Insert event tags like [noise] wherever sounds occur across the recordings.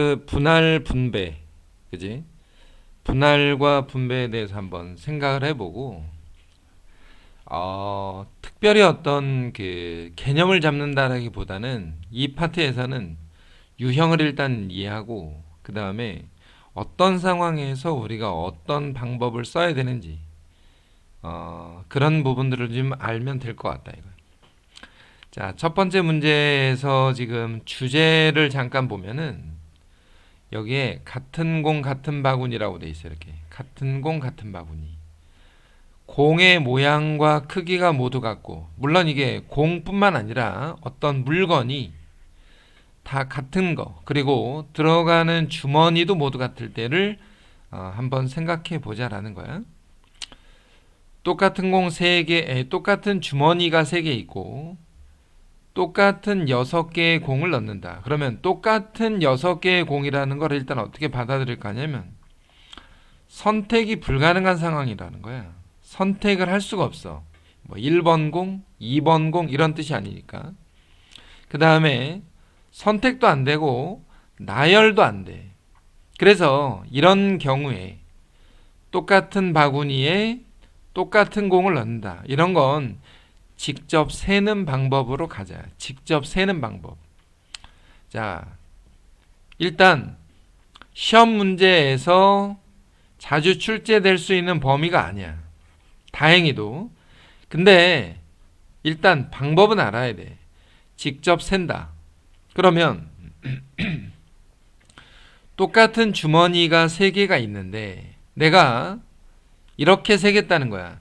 그 분할 분배, 그지? 분할과 분배에 대해서 한번 생각을 해보고, 어, 특별히 어떤 그 개념을 잡는다라기보다는 이 파트에서는 유형을 일단 이해하고, 그 다음에 어떤 상황에서 우리가 어떤 방법을 써야 되는지, 어, 그런 부분들을 좀 알면 될 것 같다, 이거. 자, 첫 번째 문제에서 지금 주제를 잠깐 보면은 여기에 같은 공 같은 바구니라고 돼 있어요. 이렇게 같은 공 같은 바구니. 공의 모양과 크기가 모두 같고 물론 이게 공뿐만 아니라 어떤 물건이 다 같은 거 그리고 들어가는 주머니도 모두 같을 때를 어, 한번 생각해 보자라는 거야. 똑같은 공 3개, 똑같은 주머니가 3개 있고 똑같은 6개의 공을 넣는다. 그러면 똑같은 6개의 공이라는 걸 일단 어떻게 받아들일 거냐면 선택이 불가능한 상황이라는 거야. 선택을 할 수가 없어. 뭐 1번 공, 2번 공 이런 뜻이 아니니까. 그 다음에 선택도 안 되고 나열도 안 돼. 그래서 이런 경우에 똑같은 바구니에 똑같은 공을 넣는다. 이런 건 직접 세는 방법으로 가자. 직접 세는 방법. 자, 일단 시험 문제에서 자주 출제될 수 있는 범위가 아니야. 다행히도. 근데 일단 방법은 알아야 돼. 직접 센다. 그러면 [clears throat] 똑같은 주머니가 세 개가 있는데 내가 이렇게 세겠다는 거야.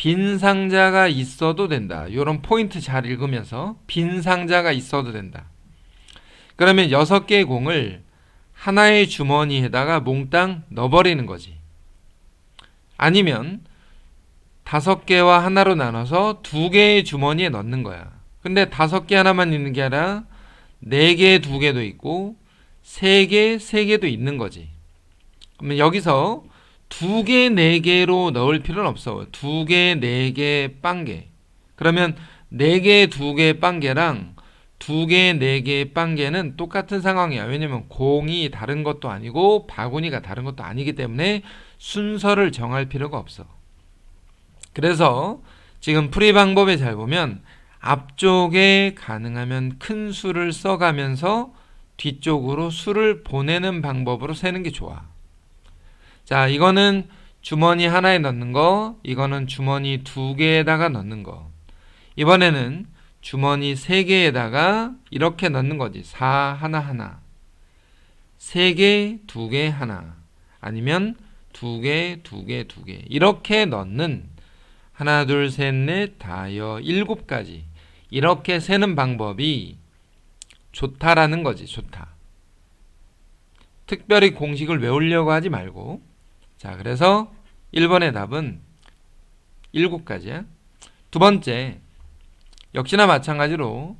빈 상자가 있어도 된다. 이런 포인트 잘 읽으면서 빈 상자가 있어도 된다. 그러면 여섯 개의 공을 하나의 주머니에다가 몽땅 넣어버리는 거지. 아니면 다섯 개와 하나로 나눠서 두 개의 주머니에 넣는 거야. 근데 다섯 개 하나만 있는 게 아니라 네 개, 두 개도 있고 세 개, 세 개도 있는 거지. 그러면 여기서 두 개, 네 개로 넣을 필요는 없어. 두 개, 네 개, 빵 개. 그러면 네 개, 두 개, 빵 개랑 두 개, 네 개, 빵 개는 똑같은 상황이야. 왜냐면 공이 다른 것도 아니고 바구니가 다른 것도 아니기 때문에 순서를 정할 필요가 없어. 그래서 지금 풀이 방법에 잘 보면 앞쪽에 가능하면 큰 수를 써가면서 뒤쪽으로 수를 보내는 방법으로 세는 게 좋아. 자, 이거는 주머니 하나에 넣는 거, 이거는 주머니 두 개에다가 넣는 거. 이번에는 주머니 세 개에다가 이렇게 넣는 거지. 4 하나 하나. 세 개, 두 개, 하나. 아니면 두 개, 두 개, 두 개. 이렇게 넣는 하나, 둘, 셋, 넷, 다여, 일곱 가지. 이렇게 세는 방법이 좋다라는 거지. 좋다. 특별히 공식을 외우려고 하지 말고 자, 그래서 1번의 답은 7가지야. 두 번째, 역시나 마찬가지로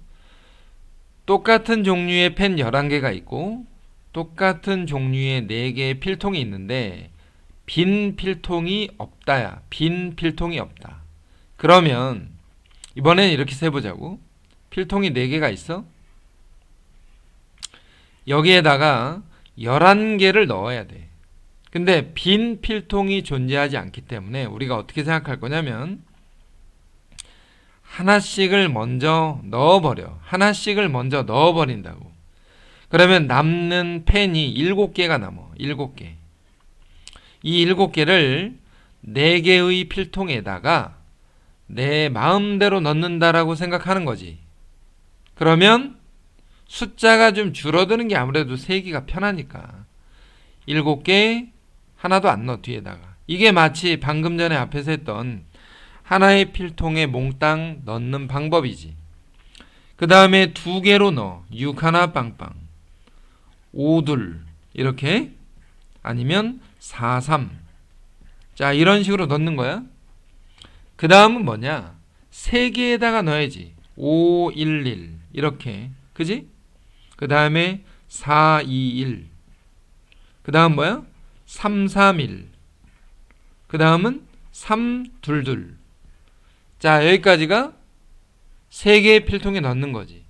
똑같은 종류의 펜 11개가 있고 똑같은 종류의 4개의 필통이 있는데 빈 필통이 없다야. 빈 필통이 없다. 그러면 이번엔 이렇게 세보자고. 필통이 4개가 있어? 여기에다가 11개를 넣어야 돼. 근데 빈 필통이 존재하지 않기 때문에 우리가 어떻게 생각할 거냐면 하나씩을 먼저 넣어버려. 하나씩을 먼저 넣어버린다고. 그러면 남는 펜이 7개가 남어. 7개. 이 7개를 4개의 필통에다가 내 마음대로 넣는다라고 생각하는 거지. 그러면 숫자가 좀 줄어드는 게 아무래도 세기가 편하니까. 7개, 하나도 안 넣어 뒤에다가. 이게 마치 방금 전에 앞에서 했던 하나의 필통에 몽땅 넣는 방법이지. 그 다음에 두 개로 넣어. 6 하나 빵빵. 5 둘. 이렇게 아니면 4 3 자 이런 식으로 넣는 거야. 그 다음은 뭐냐? 세 개에다가 넣어야지. 5 1 1 이렇게. 그지? 그 다음에 4 2 1 그 다음 뭐야 331. 그 다음은 322. 자, 여기까지가 세 개의 필통에 넣는 거지.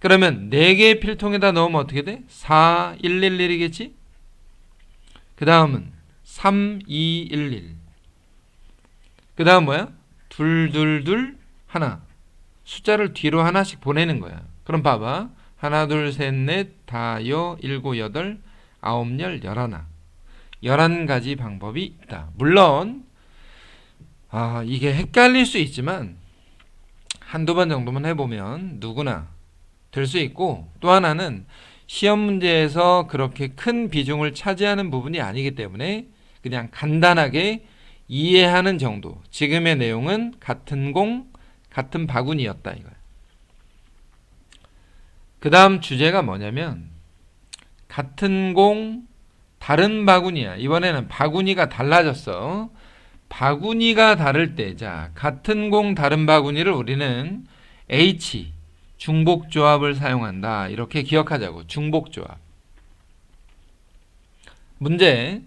그러면 4개의 필통에다 넣으면 어떻게 돼? 4, 1, 1, 1이겠지? 그 다음은 3, 2, 1, 1. 그 다음 뭐야? 둘, 둘, 둘, 하나. 숫자를 뒤로 하나씩 보내는 거야. 그럼 봐봐. 하나, 둘, 셋, 넷, 다, 여, 일곱, 여덟, 아홉, 열, 열하나. 열한 가지 방법이 있다. 물론, 아, 이게 헷갈릴 수 있지만, 한두 번 정도만 해보면 누구나 될 수 있고, 또 하나는 시험 문제에서 그렇게 큰 비중을 차지하는 부분이 아니기 때문에 그냥 간단하게 이해하는 정도. 지금의 내용은 같은 공, 같은 바구니였다 이거야. 그 다음 주제가 뭐냐면 같은 공, 다른 바구니야. 이번에는 바구니가 달라졌어. 바구니가 다를 때, 자, 같은 공, 다른 바구니를 우리는 H, 중복조합을 사용한다. 이렇게 기억하자고. 중복조합. 문제.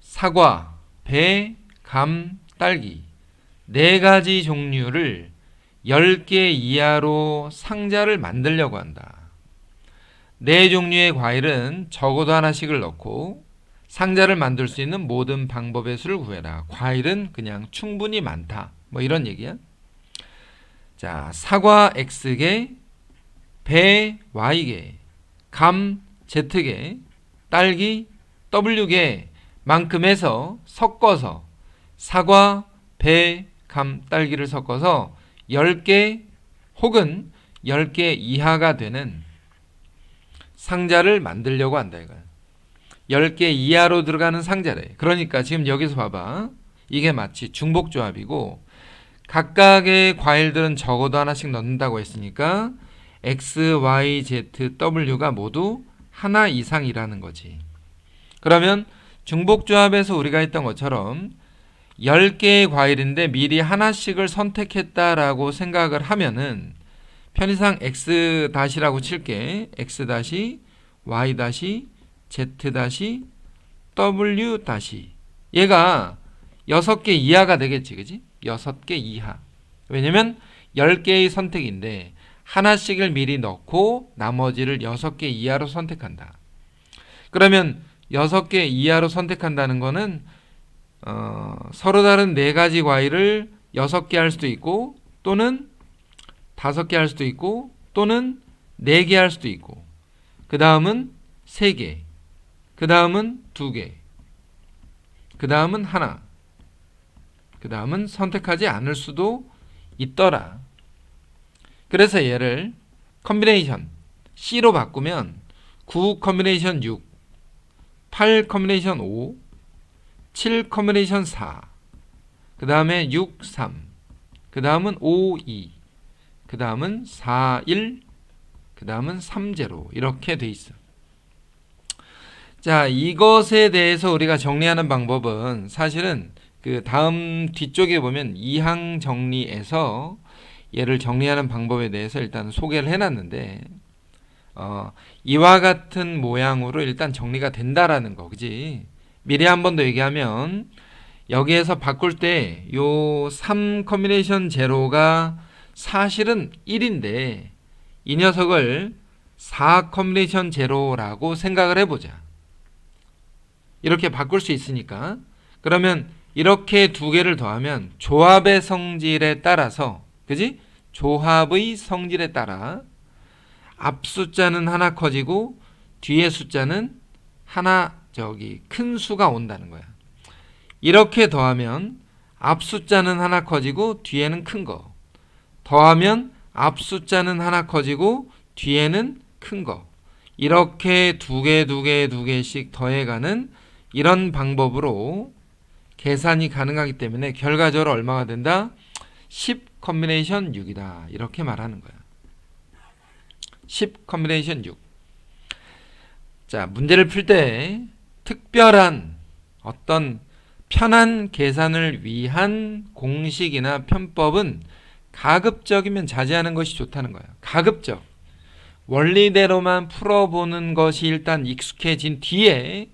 사과, 배, 감, 딸기. 네 가지 종류를 10개 이하로 상자를 만들려고 한다. 네 종류의 과일은 적어도 하나씩을 넣고 상자를 만들 수 있는 모든 방법의 수를 구해라. 과일은 그냥 충분히 많다. 뭐 이런 얘기야. 자, 사과 X개, 배 Y개, 감 Z개, 딸기 W개 만큼 해서 섞어서 사과, 배, 감, 딸기를 섞어서 10개 혹은 10개 이하가 되는 상자를 만들려고 한다 이거야. 10개 이하로 들어가는 상자래. 그러니까 지금 여기서 봐봐. 이게 마치 중복조합이고 각각의 과일들은 적어도 하나씩 넣는다고 했으니까 X, Y, Z, W가 모두 하나 이상이라는 거지. 그러면 중복조합에서 우리가 했던 것처럼 10개의 과일인데 미리 하나씩을 선택했다라고 생각을 하면은 편의상 x 다시라고 칠게. x 다시 y 다시 z 다시 w 다시 얘가 6개 이하가 되겠지. 그지? 6개 이하. 왜냐면 10개의 선택인데 하나씩을 미리 넣고 나머지를 6개 이하로 선택한다. 그러면 6개 이하로 선택한다는 거는 어, 서로 다른 네 가지 과일을 여섯 개할 수도 있고 또는 다섯 개 할 수도 있고 또는 네 개 할 수도 있고 그 다음은 세 개, 그 다음은 두 개, 그 다음은 하나, 그 다음은 선택하지 않을 수도 있더라. 그래서 얘를 컨비네이션 C로 바꾸면 9 컨비네이션 6, 8 컨비네이션 5, 7 컨비네이션 4. 그 다음에 6, 3. 그 다음은 5, 2. 그 다음은 4, 1. 그 다음은 3, 0. 이렇게 돼 있어. 자, 이것에 대해서 우리가 정리하는 방법은 사실은 그 다음 뒤쪽에 보면 이항 정리에서 얘를 정리하는 방법에 대해서 일단 소개를 해놨는데, 어, 이와 같은 모양으로 일단 정리가 된다라는 거, 그지? 미리 한 번 더 얘기하면 여기에서 바꿀 때 요3 컨비네이션 제로가 사실은 1인데 이 녀석을 4 컨비네이션 제로라고 생각을 해보자. 이렇게 바꿀 수 있으니까 그러면 이렇게 두 개를 더하면 조합의 성질에 따라서 그지? 조합의 성질에 따라 앞 숫자는 하나 커지고 뒤에 숫자는 하나 저기 큰 수가 온다는 거야. 이렇게 더하면 앞 숫자는 하나 커지고 뒤에는 큰 거. 더하면 앞 숫자는 하나 커지고 뒤에는 큰 거. 이렇게 두 개, 두 개, 두 개씩 더해가는 이런 방법으로 계산이 가능하기 때문에 결과적으로 얼마가 된다? 10 컨비네이션 6이다. 이렇게 말하는 거야. 10 컨비네이션 6. 자, 문제를 풀 때 특별한 어떤 편한 계산을 위한 공식이나 편법은 가급적이면 자제하는 것이 좋다는 거예요. 가급적. 원리대로만 풀어보는 것이 일단 익숙해진 뒤에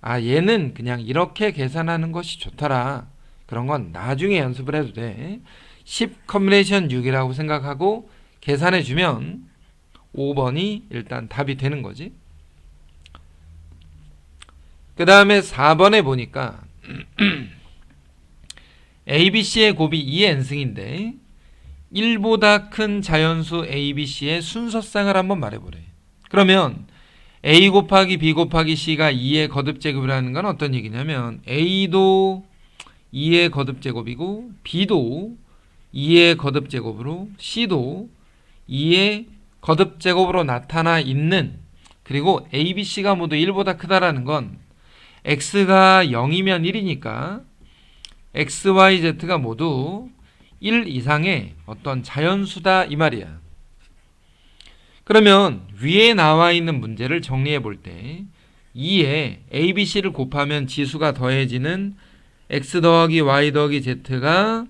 아 얘는 그냥 이렇게 계산하는 것이 좋더라. 그런 건 나중에 연습을 해도 돼. 10 컨비네이션 6이라고 생각하고 계산해 주면 5번이 일단 답이 되는 거지. 그 다음에 4번에 보니까 [clears throat] ABC의 곱이 2의 n승인데 1보다 큰 자연수 ABC의 순서상을 한번 말해보래. 그러면 A 곱하기 B 곱하기 C가 2의 거듭제곱이라는 건 어떤 얘기냐면 A도 2의 거듭제곱이고 B도 2의 거듭제곱으로 C도 2의 거듭제곱으로 나타나 있는 그리고 A, B, C가 모두 1보다 크다라는 건 X가 0이면 1이니까 X, Y, Z가 모두 1 이상의 어떤 자연수다 이 말이야. 그러면 위에 나와 있는 문제를 정리해 볼 때 2에 A, B, C를 곱하면 지수가 더해지는 X 더하기 Y 더하기 Z가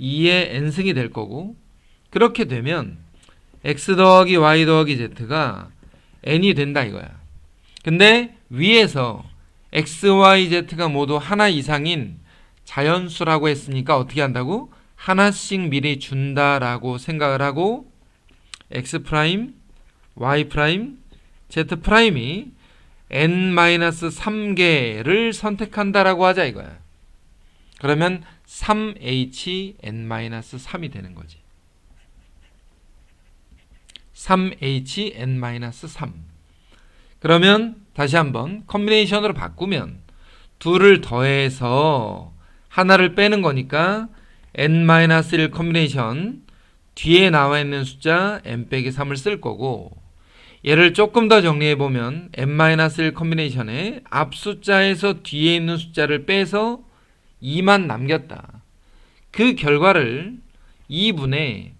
2의 n승이 될 거고 그렇게 되면 X 더하기 Y 더하기 Z가 n이 된다 이거야. 근데 위에서 X, Y, Z가 모두 하나 이상인 자연수라고 했으니까 어떻게 한다고? 하나씩 미리 준다라고 생각을 하고 x 프라임, y 프라임, z 프라임이 n-3개를 선택한다라고 하자 이거야. 그러면 3h n-3이 되는 거지. 3h n-3. 그러면 다시 한번 컨비네이션으로 바꾸면 둘을 더해서 하나를 빼는 거니까 n-1 컨비네이션 뒤에 나와 있는 숫자 n 빼기 3을 쓸 거고 얘를 조금 더 정리해 보면 n-1 컨비네이션의 앞 숫자에서 뒤에 있는 숫자를 빼서 2만 남겼다. 그 결과를 2분의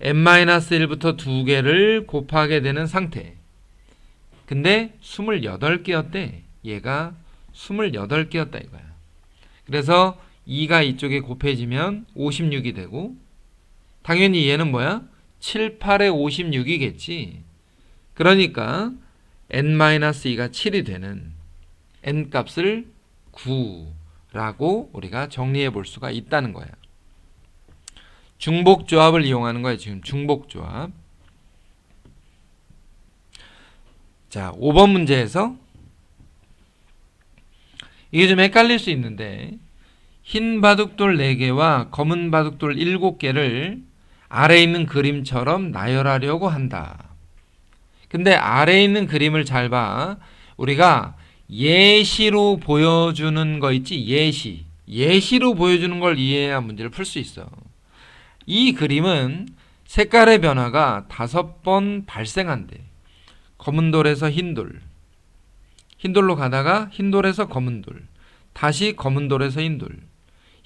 n-1부터 2개를 곱하게 되는 상태. 근데 28개였대. 얘가 28개였다 이거야. 그래서 2가 이쪽에 곱해지면 56이 되고 당연히 얘는 뭐야? 7, 8에 56이겠지. 그러니까 n-2가 7이 되는 n 값을 9라고 우리가 정리해 볼 수가 있다는 거야. 중복 조합을 이용하는 거야, 지금 중복 조합. 자, 5번 문제에서 이게 좀 헷갈릴 수 있는데 흰 바둑돌 4개와 검은 바둑돌 7개를 아래에 있는 그림처럼 나열하려고 한다. 근데 아래에 있는 그림을 잘 봐. 우리가 예시로 보여주는 거 있지? 예시. 예시로 보여주는 걸 이해해야 문제를 풀 수 있어. 이 그림은 색깔의 변화가 다섯 번 발생한대. 검은 돌에서 흰 돌. 흰 돌로 가다가 흰 돌에서 검은 돌. 다시 검은 돌에서 흰 돌.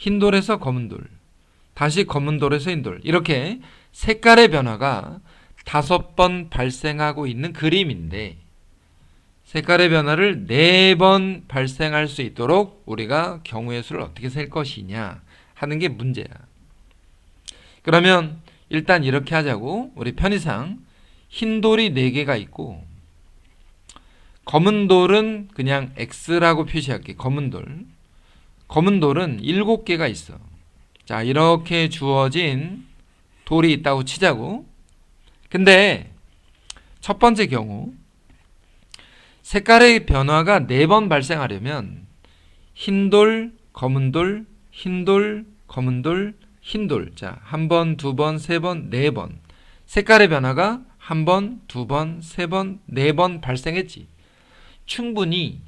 흰 돌에서 검은 돌. 다시 검은 돌에서 흰 돌. 이렇게 색깔의 변화가 다섯 번 발생하고 있는 그림인데 색깔의 변화를 네 번 발생할 수 있도록 우리가 경우의 수를 어떻게 셀 것이냐 하는 게 문제야. 그러면 일단 이렇게 하자고 우리 편의상 흰 돌이 4개가 있고 검은 돌은 그냥 X라고 표시할게. 검은 돌. 검은 돌은 7개가 있어. 자, 이렇게 주어진 돌이 있다고 치자고. 근데 첫 번째 경우 색깔의 변화가 4번 발생하려면 흰 돌, 검은 돌, 흰 돌, 검은 돌, 흰 돌. 자, 한 번, 두 번, 세 번, 네 번. 색깔의 변화가 한 번, 두 번, 세 번, 네 번 발생했지. 충분히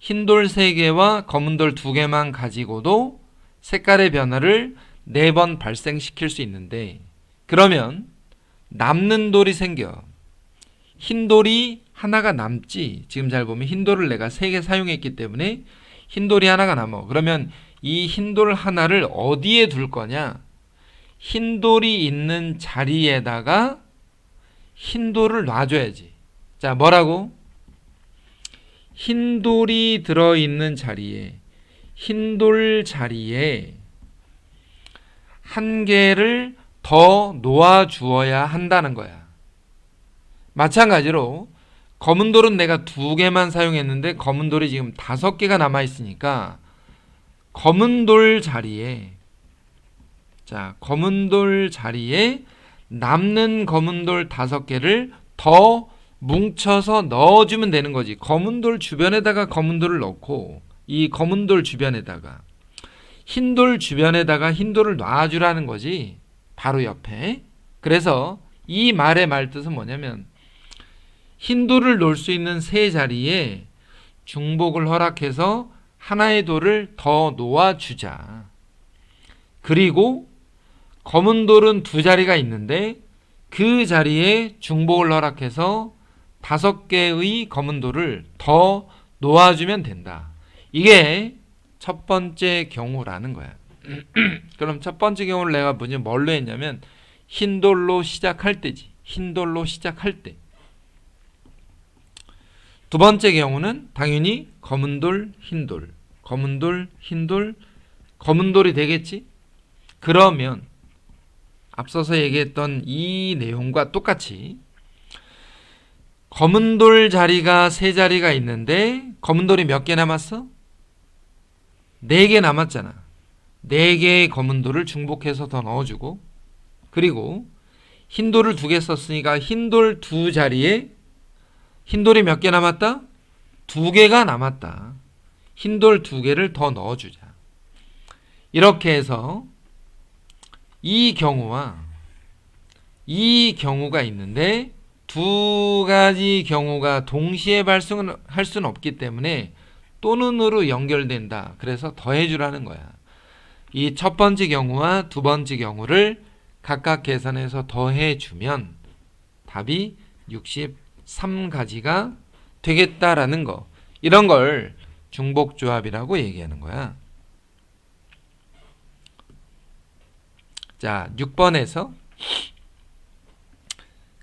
흰 돌 3개와 검은 돌 2개만 가지고도 색깔의 변화를 4번 발생시킬 수 있는데 그러면 남는 돌이 생겨. 흰 돌이 하나가 남지. 지금 잘 보면 흰 돌을 내가 3개 사용했기 때문에 흰 돌이 하나가 남어. 그러면 이 흰 돌 하나를 어디에 둘 거냐? 흰 돌이 있는 자리에다가 흰 돌을 놔줘야지. 자, 뭐라고? 흰 돌이 들어있는 자리에 흰돌 자리에 한 개를 더 놓아 주어야 한다는 거야. 마찬가지로 검은 돌은 내가 두 개만 사용했는데 검은 돌이 지금 다섯 개가 남아 있으니까 검은 돌 자리에 자 검은 돌 자리에 남는 검은 돌 다섯 개를 더 뭉쳐서 넣어주면 되는 거지. 검은 돌 주변에다가 검은 돌을 넣고 이 검은 돌 주변에다가 흰 돌 주변에다가 흰 돌을 놔주라는 거지. 바로 옆에. 그래서 이 말의 말 뜻은 뭐냐면 흰 돌을 놓을 수 있는 세 자리에 중복을 허락해서 하나의 돌을 더 놓아주자. 그리고 검은 돌은 두 자리가 있는데 그 자리에 중복을 허락해서 다섯 개의 검은 돌을 더 놓아주면 된다. 이게 첫 번째 경우라는 거야. [clears throat] 그럼 첫 번째 경우를 내가 뭐냐 뭘로 했냐면 흰 돌로 시작할 때지. 흰 돌로 시작할 때. 두 번째 경우는 당연히 검은 돌, 흰 돌, 검은 돌, 흰 돌, 검은 돌이 되겠지? 그러면 앞서서 얘기했던 이 내용과 똑같이 검은 돌 자리가 세 자리가 있는데 검은 돌이 몇 개 남았어? 네 개 남았잖아. 네 개의 검은 돌을 중복해서 더 넣어주고 그리고 흰 돌을 두 개 썼으니까 흰 돌 두 자리에 흰 돌이 몇 개 남았다? 두 개가 남았다. 흰 돌 두 개를 더 넣어주자. 이렇게 해서 이 경우와 이 경우가 있는데 두 가지 경우가 동시에 발생할 수는 없기 때문에 또는으로 연결된다. 그래서 더해주라는 거야. 이 첫 번째 경우와 두 번째 경우를 각각 계산해서 더해주면 답이 63가지가 되겠다라는 거. 이런 걸 중복조합이라고 얘기하는 거야. 자, 6번에서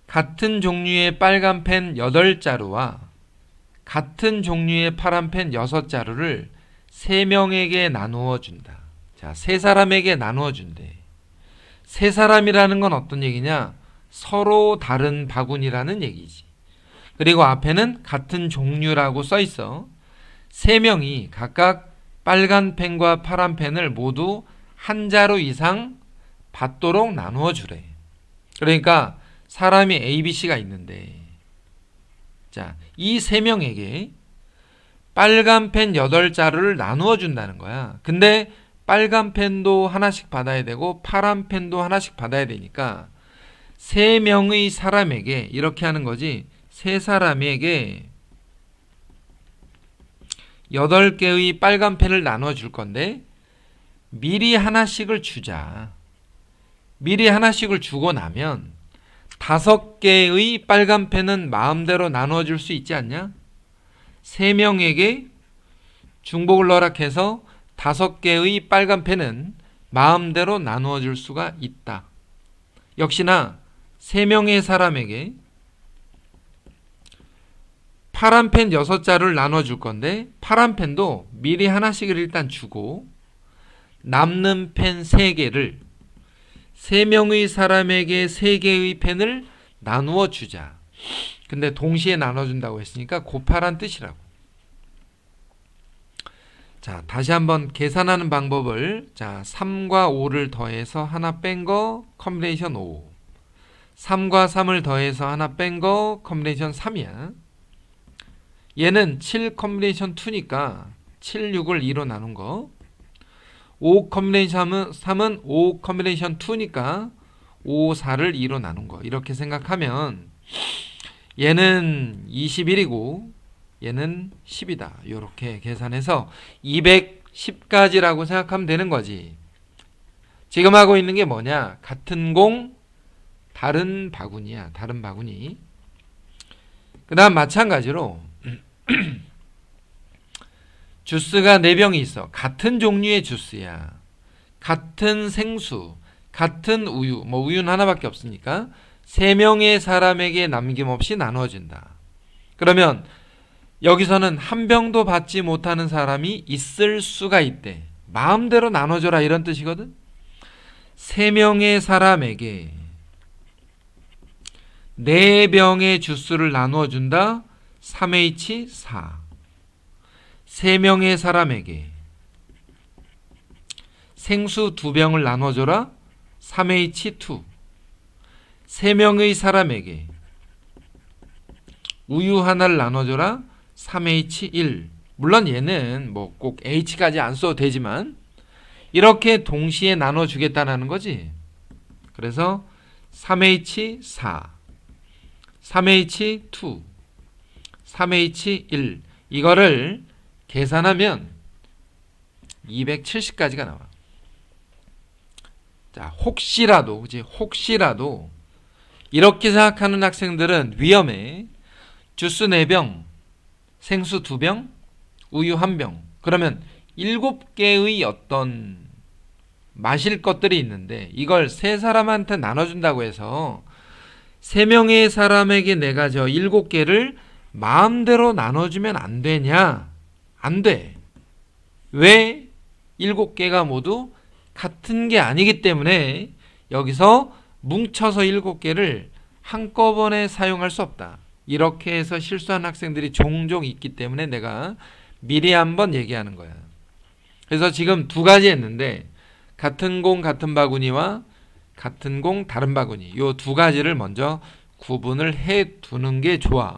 같은 종류의 빨간 펜 8자루와 같은 종류의 파란 펜 6자루를 3명에게 나누어 준다. 자, 세 사람에게 나누어 준대. 세 사람이라는 건 어떤 얘기냐? 서로 다른 바구니라는 얘기지. 그리고 앞에는 같은 종류라고 써 있어. 세 명이 각각 빨간 펜과 파란 펜을 모두 한 자루 이상 받도록 나누어 주래. 그러니까 사람이 A, B, C가 있는데 자, 이 세 명에게 빨간 펜 8자루를 나누어 준다는 거야. 근데 빨간 펜도 하나씩 받아야 되고 파란 펜도 하나씩 받아야 되니까 세 명의 사람에게 이렇게 하는 거지. 세 사람에게 8개의 빨간 펜을 나눠 줄 건데 미리 하나씩을 주자. 미리 하나씩을 주고 나면 다섯 개의 빨간 펜은 마음대로 나눠 줄 수 있지 않냐? 세 명에게 중복을 허락해서 다섯 개의 빨간 펜은 마음대로 나누어 줄 수가 있다. 역시나 세 명의 사람에게 파란 펜 여섯 자를 나눠 줄 건데 파란 펜도 미리 하나씩을 일단 주고 남는 펜 세 개를 세 명의 사람에게 세 개의 펜을 나누어 주자. 근데 동시에 나눠 준다고 했으니까 곱하란 뜻이라고. 자, 다시 한번 계산하는 방법을 자, 3과 5를 더해서 하나 뺀 거 컴비네이션 5. 3과 3을 더해서 하나 뺀 거 컴비네이션 3이야. 얘는 7 컴비네이션 2니까 7, 6을 2로 나눈 거. 5 컴비네이션 3은 5 컴비네이션 2니까 5, 4를 2로 나눈 거. 이렇게 생각하면 얘는 21이고 얘는 10이다. 이렇게 계산해서 210가지라고 생각하면 되는 거지. 지금 하고 있는 게 뭐냐? 같은 공, 다른 바구니야. 다른 바구니. 그 다음 마찬가지로 [clears throat] 주스가 4병이 있어. 같은 종류의 주스야. 같은 생수, 같은 우유, 뭐 우유는 하나밖에 없으니까 3명의 사람에게 남김없이 나눠진다. 그러면 여기서는 한 병도 받지 못하는 사람이 있을 수가 있대. 마음대로 나눠줘라 이런 뜻이거든. 세 명의 사람에게 네 병의 주스를 나누어 준다. 3H4. 세 명의 사람에게 생수 두 병을 나눠줘라. 3H2. 세 명의 사람에게 우유 하나를 나눠줘라 3H1 물론 얘는 뭐 꼭 H까지 안 써도 되지만 이렇게 동시에 나눠주겠다는 거지 그래서 3H4 3H2 3H1 이거를 계산하면 270까지가 나와. 자 혹시라도 그지 혹시라도 이렇게 생각하는 학생들은 위험해. 주스 4병 생수 2병 우유 1병. 그러면 7개의 어떤 마실 것들이 있는데 이걸 세 사람한테 나눠준다고 해서 세 명의 사람에게 내가 저 7개를 마음대로 나눠주면 안 되냐 안 돼. 왜 7개가 모두 같은 게 아니기 때문에 여기서 뭉쳐서 7개를 한꺼번에 사용할 수 없다. 이렇게 해서 실수한 학생들이 종종 있기 때문에 내가 미리 한번 얘기하는 거야. 그래서 지금 두 가지 했는데 같은 공 같은 바구니와 같은 공 다른 바구니 요 두 가지를 먼저 구분을 해 두는 게 좋아.